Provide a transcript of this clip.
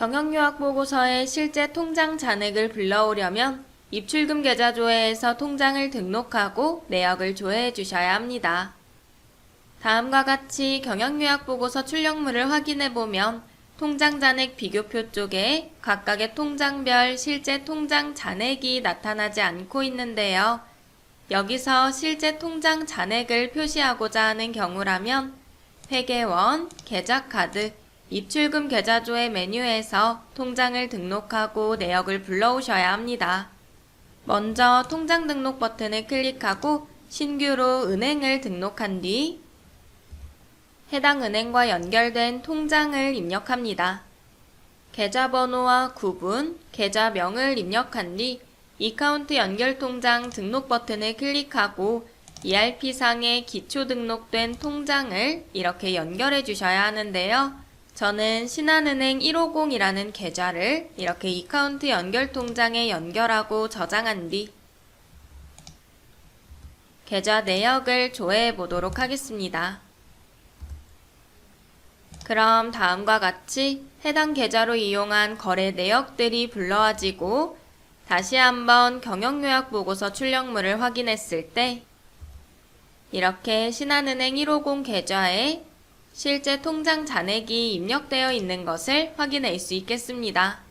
경영요약보고서에 실제 통장 잔액을 불러오려면 입출금 계좌 조회에서 통장을 등록하고 내역을 조회해 주셔야 합니다. 다음과 같이 경영요약보고서 출력물을 확인해 보면 통장 잔액 비교표 쪽에 각각의 통장별 실제 통장 잔액이 나타나지 않고 있는데요. 여기서 실제 통장 잔액을 표시하고자 하는 경우라면 회계원, 계좌카드, 입출금 계좌조회 메뉴에서 통장을 등록하고 내역을 불러오셔야 합니다. 먼저 통장 등록 버튼을 클릭하고 신규로 은행을 등록한 뒤 해당 은행과 연결된 통장을 입력합니다. 계좌번호와 구분, 계좌명을 입력한 뒤 이카운트 연결 통장 등록 버튼을 클릭하고 ERP상에 기초 등록된 통장을 이렇게 연결해 주셔야 하는데요. 저는 신한은행 150이라는 계좌를 이렇게 이카운트 연결 통장에 연결하고 저장한 뒤 계좌 내역을 조회해 보도록 하겠습니다. 그럼 다음과 같이 해당 계좌로 이용한 거래 내역들이 불러와지고 다시 한번 경영요약 보고서 출력물을 확인했을 때 이렇게 신한은행 150 계좌에 실제 통장 잔액이 입력되어 있는 것을 확인할 수 있겠습니다.